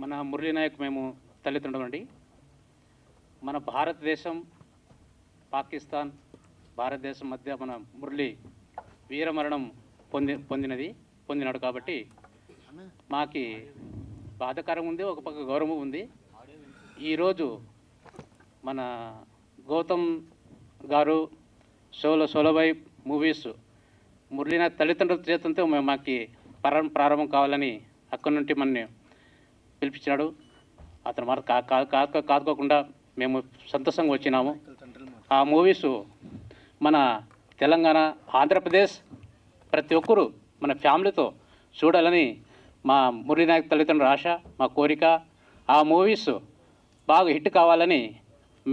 మన మురళీ నాయక్ మేము తల్లిదండ్రులండి. మన భారతదేశం పాకిస్తాన్ భారతదేశం మధ్య మన మురళి వీరమరణం పొంది పొందినది పొందినాడు కాబట్టి మాకి బాధకరం ఉంది ఒక పక్క గౌరవం ఉంది. ఈరోజు మన గౌతమ్ గారు సోలో సోలోబాయ్ మూవీస్ మురళీనాథ్ తల్లిదండ్రుల చేతంతో మేము మాకి పర ప్రారంభం కావాలని అక్కడి నుండి మన పిలిపించినాడు. అతను మాట కా కాదుకోకుండా మేము సంతోషంగా వచ్చినాము. ఆ మూవీస్ మన తెలంగాణ ఆంధ్రప్రదేశ్ ప్రతి ఒక్కరూ మన ఫ్యామిలీతో చూడాలని మా మురళీనాయక్ తల్లిదండ్రుల ఆశ మా కోరిక. ఆ మూవీస్ బాగా హిట్ కావాలని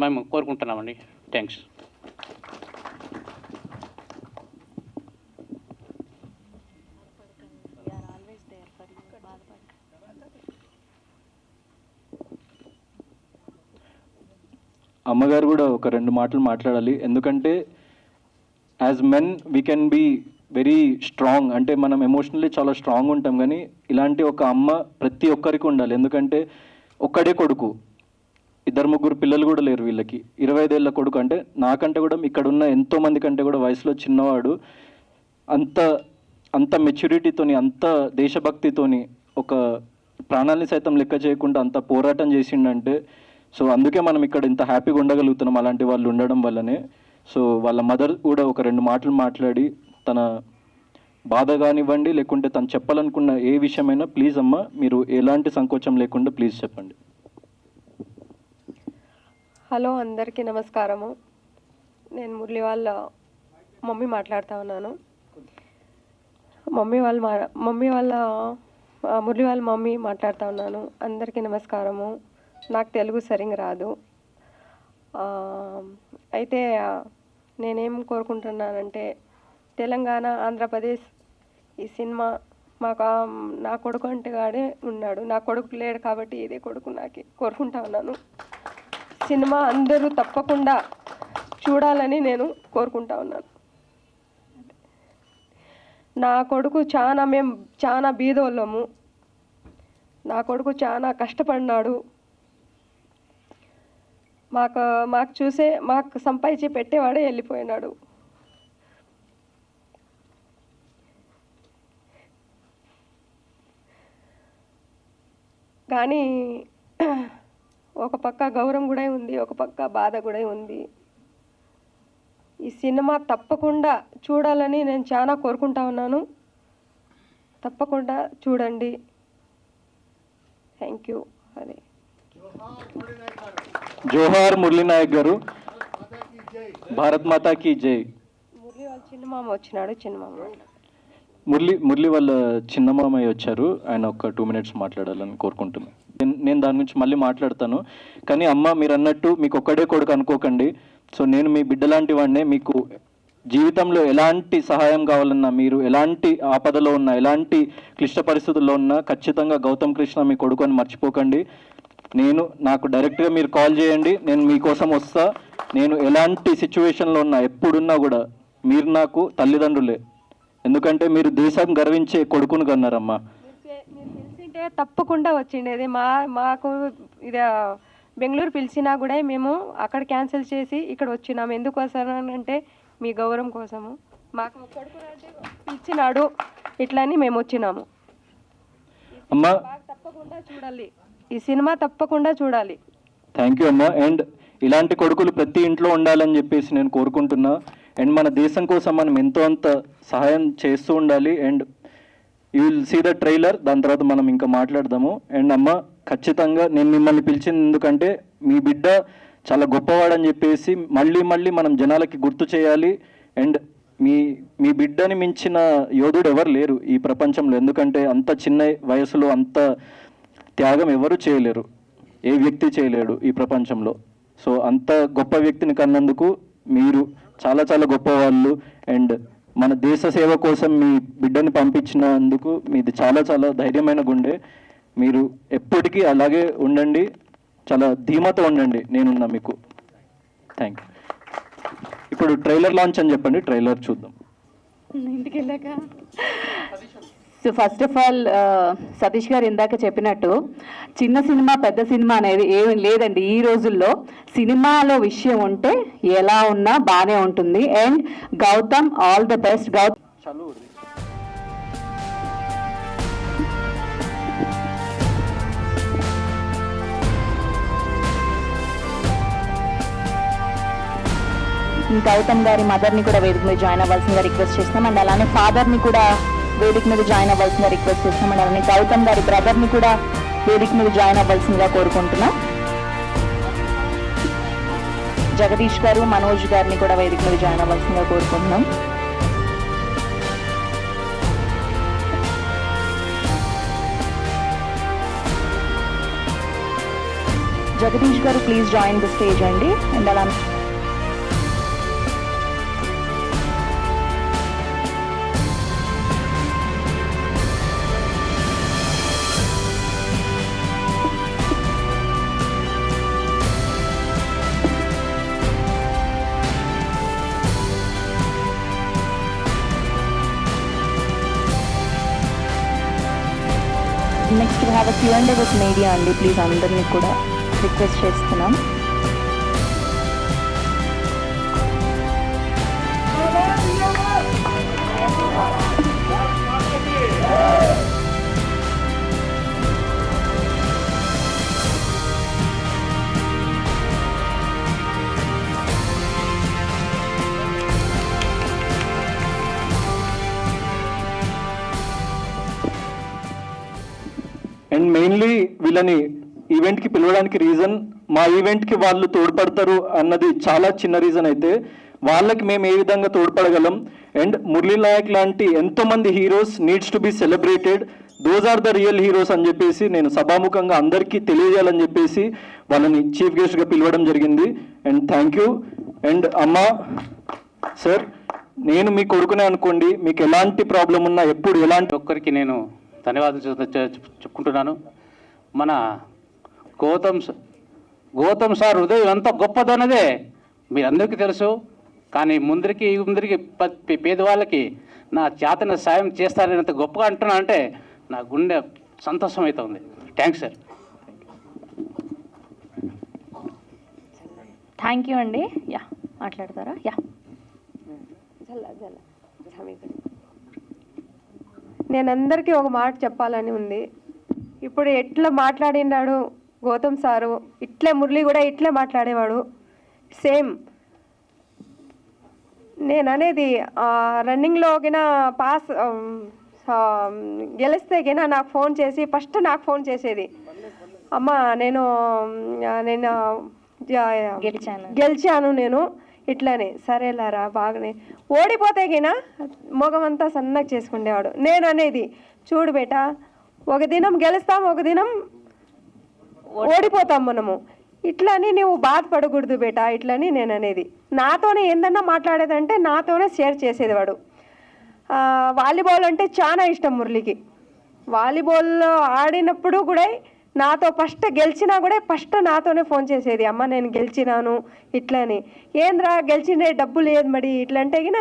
మేము కోరుకుంటున్నామండి. థ్యాంక్స్ అమ్మగారు కూడా ఒక రెండు మాటలు మాట్లాడాలి. ఎందుకంటే as men we can be very strong అంటే మనం ఎమోషనల్లీ చాలా స్ట్రాంగ్ ఉంటాం. కానీ ఇలాంటి ఒక అమ్మ ప్రతి ఒక్కరికి ఉండాలి. ఎందుకంటే ఒక్కడే కొడుకు. ఇద్దరు ముగ్గురు పిల్లలు కూడా లేరు వీళ్ళకి. ఇరవై ఐదేళ్ళ కొడుకు అంటే నాకంటే కూడా ఇక్కడ ఉన్న ఎంతో మంది కంటే కూడా వయసులో చిన్నవాడు. అంత అంత మెచ్యూరిటీతోని అంత దేశభక్తితోని ఒక ప్రాణాలని సైతం లెక్క చేయకుండా అంత పోరాటం చేసిండంటే సో అందుకే మనం ఇక్కడ ఇంత హ్యాపీగా ఉండగలుగుతున్నాం అలాంటి వాళ్ళు ఉండడం వల్లనే. సో వాళ్ళ మదర్ కూడా ఒక రెండు మాటలు మాట్లాడి తన బాధ కానివ్వండి లేకుంటే తను చెప్పాలనుకున్న ఏ విషయమైనా ప్లీజ్ అమ్మ మీరు ఎలాంటి సంకోచం లేకుండా ప్లీజ్ చెప్పండి. హలో అందరికీ నమస్కారము. నేను మురళి వాళ్ళ మమ్మీ మాట్లాడుతూ ఉన్నాను. మమ్మీ వాళ్ళ మా మమ్మీ వాళ్ళ మురళి వాళ్ళ మమ్మీ మాట్లాడుతూ ఉన్నాను. అందరికీ నమస్కారము. నాకు తెలుగు సరిగ్గా రాదు. అయితే నేనేం కోరుకుంటున్నానంటే తెలంగాణ ఆంధ్రప్రదేశ్ ఈ సినిమా మాకు నా కొడుకు అంటే గాడే ఉన్నాడు. నా కొడుకు లేడు కాబట్టి ఇదే కొడుకు నాకు కోరుకుంటా ఉన్నాను. సినిమా అందరూ తప్పకుండా చూడాలని నేను కోరుకుంటా ఉన్నాను. నా కొడుకు చాలా మేము చాలా బీదోళ్ళము. నా కొడుకు చాలా కష్టపడినాడు. మాకు మాకు చూసే మాకు సంపాదించి పెట్టేవాడే వెళ్ళిపోయినాడు. కానీ ఒక పక్క గౌరవం కూడా ఉంది ఒక పక్క బాధ కూడా ఉంది. ఈ సినిమా తప్పకుండా చూడాలని నేను చాలా కోరుకుంటా ఉన్నాను. తప్పకుండా చూడండి. Thank you. అదే. జోహార్ మురళీ నాయక్ గారు. భారత్ మాతా కీ జై. మురళి వాళ్ళ చిన్న మామ వచ్చినాడు చిన్న మామ మురళి మురళి వాళ్ళ చిన్న మామయ్య వచ్చారు. ఆయన ఒక టూ మినిట్స్ మాట్లాడాలని కోరుకుంటున్నాను నేను- నేను దాని గురించి మళ్ళీ మాట్లాడతాను. కానీ అమ్మ మీరు అన్నట్టు మీకు ఒక్కడే కొడుకు అనుకోకండి. సో నేను మీ బిడ్డ లాంటి వాడినే మీకు జీవితంలో ఎలాంటి సహాయం కావాలన్నా మీరు ఎలాంటి ఆపదలో ఉన్నా ఎలాంటి క్లిష్ట పరిస్థితుల్లో ఉన్నా ఖచ్చితంగా గౌతమ్ కృష్ణ మీ కొడుకు అని మర్చిపోకండి. నేను నాకు డైరెక్ట్గా మీరు కాల్ చేయండి నేను మీకోసం వస్తా. నేను ఎలాంటి సిచ్యువేషన్లో ఉన్నా ఎప్పుడున్నా కూడా మీరు నాకు తల్లిదండ్రులే. ఎందుకంటే మీరు దేశం గర్వించే కొడుకును కన్నారమ్మా. పిలిచింటే తప్పకుండా వచ్చిండేది మా మాకు ఇది బెంగళూరు పిలిచినా కూడా మేము అక్కడ క్యాన్సిల్ చేసి ఇక్కడ వచ్చినాము ఎందుకు వస్తానంటే మీ గౌరవం కోసము. మాకు కొడుకు అంటే పిలిచినాడు ఇట్లని మేము వచ్చినాము. అమ్మా తప్పకుండా చూడాలి. ఈ సినిమా తప్పకుండా చూడాలి. థ్యాంక్ యూ అమ్మా. అండ్ ఇలాంటి కొడుకులు ప్రతి ఇంట్లో ఉండాలని చెప్పేసి నేను కోరుకుంటున్నా. అండ్ మన దేశం కోసం మనం ఎంతో అంత సహాయం చేస్తూ ఉండాలి. And you will see the trailer దాని తర్వాత మనం ఇంకా మాట్లాడదాము. అండ్ అమ్మ ఖచ్చితంగా నేను మిమ్మల్ని పిలిచింది ఎందుకంటే మీ బిడ్డ చాలా గొప్పవాడని చెప్పేసి మళ్ళీ మళ్ళీ మనం జనాలకి గుర్తు చేయాలి. అండ్ మీ మీ బిడ్డని మించిన యోధుడు ఎవరు లేరు ఈ ప్రపంచంలో. ఎందుకంటే అంత చిన్న వయసులో అంత త్యాగం ఎవరు చేయలేరు. ఏ వ్యక్తి చేయలేడు ఈ ప్రపంచంలో. సో అంత గొప్ప వ్యక్తిని కన్నందుకు మీరు చాలా చాలా గొప్ప వాళ్ళు అండ్ మన దేశ సేవ కోసం మీ బిడ్డని పంపించినందుకు మీది చాలా చాలా ధైర్యమైన గుండె. మీరు ఎప్పటికీ అలాగే ఉండండి. చాలా ధీమాతో ఉండండి. నేనున్నా మీకు. థ్యాంక్ యూ ఇప్పుడు ట్రైలర్ లాంచ్ అని చెప్పండి. ట్రైలర్ చూద్దాం. ఇంటికి వెళ్ళాక so first of all Satish గారు ఇందాక చెప్పినట్టు చిన్న సినిమా పెద్ద సినిమా అనేది ఏమి లేదండి. ఈ రోజుల్లో సినిమాలో విషయం ఉంటే ఎలా ఉన్నా బాగానే ఉంటుంది. And Gautam all the best Gautam Gautam గారి మదర్ని కూడా వేదిక మీద జాయిన్ అవ్వాల్సిందిగా రిక్వెస్ట్ చేస్తున్నాం. అండ్ అలానే ఫాదర్ని కూడా వేదిక మీద జాయిన్ అవ్వాల్సిందిగా రిక్వెస్ట్ చేస్తున్నాం అలానే గౌతమ్ గారి బ్రదర్ని కూడా వేదిక మీద జాయిన్ అవ్వాల్సిందిగా కోరుకుంటున్నాం. జగదీష్ గారు మనోజ్ గారిని కూడా వేదిక మీద జాయిన్ అవ్వాల్సిందిగా కోరుకుంటున్నాం. జగదీష్ గారు ప్లీజ్ జాయిన్ ద స్టేజ్ అండి. అండ్ అలా next have Q and with media అండి ప్లీజ్ అందరినీ కూడా రిక్వెస్ట్ చేస్తున్నాం. మెయిన్లీ వీళ్ళని ఈవెంట్కి పిలవడానికి రీజన్ మా ఈవెంట్కి వాళ్ళు తోడ్పడతారు అన్నది చాలా చిన్న రీజన్ అయితే వాళ్ళకి మేము ఏ విధంగా తోడ్పడగలం? అండ్ మురళీ నాయక్ లాంటి ఎంతో మంది heroes needs to be celebrated. Those are the real heroes అని చెప్పేసి నేను సభాముఖంగా అందరికీ తెలియజేయాలని చెప్పేసి వాళ్ళని చీఫ్ గెస్ట్గా పిలవడం జరిగింది. అండ్ థ్యాంక్ యూ అండ్ అమ్మ సార్ నేను మీ కొడుకునే అనుకోండి మీకు ఎలాంటి ప్రాబ్లం ఉన్నా ఎప్పుడు ఎలాంటి ఒక్కరికి నేను ధన్యవాదాలు చెప్పుకుంటున్నాను. మన గౌతమ్ గౌతమ్ సార్ హృదయం ఎంత గొప్పదన్నదే మీరందరికీ తెలుసు. కానీ ముందరికి ముందరికి పేదవాళ్ళకి నా చేతన సాయం చేస్తారని ఎంత గొప్పగా అంటున్నా అంటే నా గుండె సంతోషం అవుతుంది థ్యాంక్స్ సార్. థ్యాంక్ యూ అండి. యా మాట్లాడతారా? యా. నేను అందరికీ ఒక మాట చెప్పాలని ఉంది. ఇప్పుడు ఎట్లా మాట్లాడినాడు గౌతమ్ సారు? ఇట్లే మురళి కూడా ఇట్లే మాట్లాడేవాడు. సేమ్. నేను అనేది రన్నింగ్లో గిన పాస్ గెలిస్తే గిన నాకు ఫోన్ చేసి ఫస్ట్ నాకు ఫోన్ చేసేది. అమ్మ నేను నేను గెలిచాను. గెలిచాను నేను ఇట్లానే. సరేలారా బాగానే. ఓడిపోతే గిన మొగమంతా సన్నగా చేసుకునేవాడు నేను అనేది చూడు బేటా ఒక దినం గెలుస్తాం ఒక దినం ఓడిపోతాం మనము. ఇట్లని నువ్వు బాధపడకూడదు బేట ఇట్లని నేను అనేది నాతోనే ఏందన్నా మాట్లాడేదంటే నాతోనే షేర్ చేసేది వాడు. వాలీబాల్ అంటే చాలా ఇష్టం మురళికి. వాలీబాల్లో ఆడినప్పుడు కూడా నాతో ఫస్ట్ గెలిచినా కూడా ఫస్ట్ నాతోనే ఫోన్ చేసేది అమ్మ నేను గెలిచినాను ఇట్లని. ఏంద్రా గెలిచిండే డబ్బు లేదు మరి ఇట్లా అంటే గిన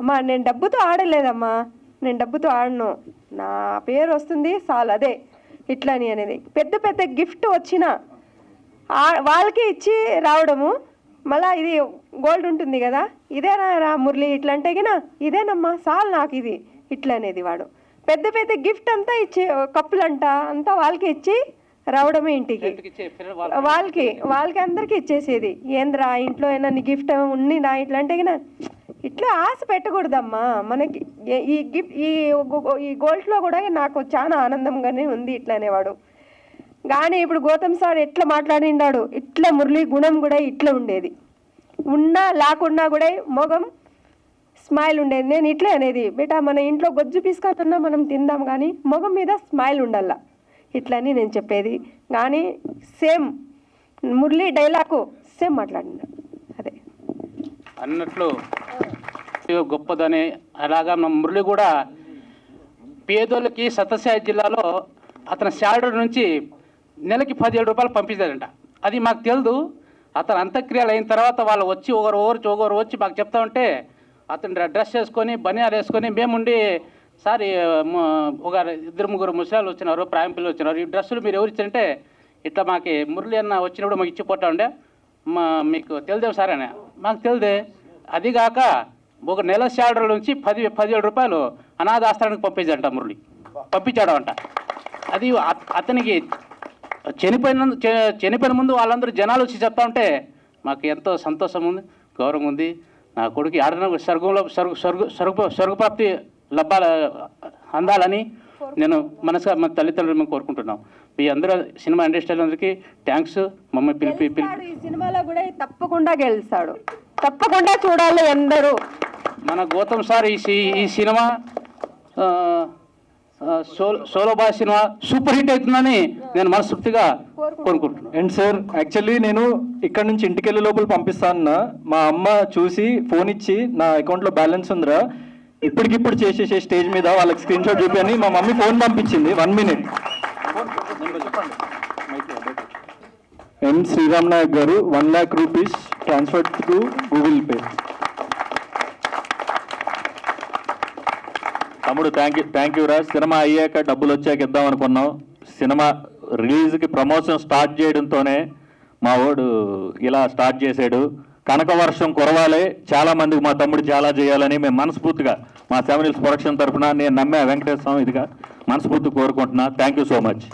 అమ్మా నేను డబ్బుతో ఆడలేదమ్మా. నేను డబ్బుతో ఆడను. నా పేరు వస్తుంది చాలు అదే ఇట్లని అనేది. పెద్ద పెద్ద గిఫ్ట్ వచ్చినా ఆ- వాళ్ళకి ఇచ్చి రావడము. మళ్ళా ఇది గోల్డ్ ఉంటుంది కదా ఇదేనా రా మురళి ఇట్లా అంటే గినా ఇదేనమ్మా చాలు నాకు ఇది ఇట్లా అనేది వాడు. పెద్ద పెద్ద గిఫ్ట్ అంతా ఇచ్చి కప్పులంట అంతా వాళ్ళకి ఇచ్చి రావడమే ఇంటికి. వాళ్ళకి? వాళ్ళకి అందరికి ఇచ్చేసేది. ఏంద్రా ఇంట్లో ఏమన్నా గిఫ్ట్ ఉన్నినా ఇట్లా అంటే గినా ఇట్లా ఆశ పెట్టకూడదమ్మా. మనకి ఈ గిఫ్ట్ ఈ ఈ గోల్డ్లో కూడా నాకు చాలా ఆనందంగానే ఉంది ఇట్లా అనేవాడు. కానీ ఇప్పుడు గౌతమ్ సార్ ఎట్లా మాట్లాడిండాడు ఇట్లా మురళి గుణం కూడా ఇట్లా ఉండేది. ఉన్నా లేకున్నా కూడా మొగం స్మైల్ ఉండేది. నేను ఇట్లే అనేది బేటా మన ఇంట్లో గొజ్జు పీసుకొస్తున్నా మనం తిందాం కానీ మొగం మీద స్మైల్ ఉండాల ఇట్లని నేను చెప్పేది. కానీ సేమ్ మురళి డైలాగు సేమ్ మాట్లాడినా అదే. అన్నట్లు ఇవి గొప్పదని అలాగా మన మురళి కూడా పేదోళ్ళకి సత్యసాయి జిల్లాలో అతని శాలరీ నుంచి నెలకి పదిహేడు రూపాయలు పంపించారంట అది మాకు తెలియదు అతను అంత్యక్రియలు అయిన తర్వాత వాళ్ళు వచ్చి ఒకరు ఓర్చి ఒకరు వచ్చి మాకు చెప్తా ఉంటే అతను డ్రెస్ వేసుకొని బనియాలు వేసుకొని మేముండి సార్ ఒక ఇద్దరు ముగ్గురు ముసలాలు వచ్చినారు ప్రాయం పిల్లలు వచ్చినారు. ఈ డ్రెస్సులు మీరు ఎవరు ఇచ్చారంటే ఇట్లా మాకు మురళి అన్న వచ్చినప్పుడు మాకు ఇచ్చిపోతా ఉండే. మా మీకు తెలిదేం సార్ అని. మాకు తెలిదే అది కాక ఒక నెల శాలరీ నుంచి పది పదిహేడు రూపాయలు అనాథాశ్రమానికి పంపించాడంట మురళి. పంపించాడు అంట అది అత- అతనికి చనిపోయిన చనిపోయిన ముందు వాళ్ళందరూ జనాలు వచ్చి చెప్తా ఉంటే మాకు ఎంతో సంతోషం ఉంది గౌరవం ఉంది. నా కొడుకు ఆడన స్వర్గంలో స్వర్గ స్వర్గ స్వర్గ స్వర్గప్రాప్తి లబ్బాల అందాలని నేను మనసుగా మన తల్లిదండ్రులు మేము కోరుకుంటున్నాం. మీ అందరూ సినిమా ఇండస్ట్రీ అందరికీ థ్యాంక్స్. మమ్మల్ని పిలిపి పిలిపి సినిమాలో కూడా తప్పకుండా గెలుస్తాడు తప్పకుండా చూడాలి అందరూ. మన గౌతమ్ సార్ ఈ ఈ cinema solo boy cinema super hit అవుతుందని నేను మనస్ఫూర్తిగా కోరుకుంటున్నాను అండ్ సార్ యాక్చువల్లీ నేను ఇక్కడ నుంచి ఇంటికి వెళ్ళే లోపల పంపిస్తానన్నా మా అమ్మ చూసి ఫోన్ ఇచ్చి నా అకౌంట్లో బ్యాలెన్స్ ఉందిరా. ఇప్పటికిప్పుడు చేసేసే స్టేజ్ మీద వాళ్ళకి స్క్రీన్ షాట్ చూపి అని మా మమ్మీ ఫోన్ పంపించింది. One minute M Sriram Nayak గారు one lakh rupees transfer to Google Pay తమ్ముడు థ్యాంక్ యూ థ్యాంక్ యూ రా. సినిమా అయ్యాక డబ్బులు వచ్చాక ఇద్దాం అనుకున్నాం. సినిమా రిలీజ్కి ప్రమోషన్ స్టార్ట్ చేయడంతోనే మా వాడు ఇలా స్టార్ట్ చేశాడు. కనక వర్షం కురవాలి. చాలా మందికి మా తమ్ముడు చాలా చేయాలని మేము మనస్ఫూర్తిగా మా సెవెన్ హిల్స్ ప్రొడక్షన్ తరఫున నేను నమ్మే వెంకటేశ్వర స్వామి ఇదిగా మనస్ఫూర్తి కోరుకుంటున్నా. Thank you so much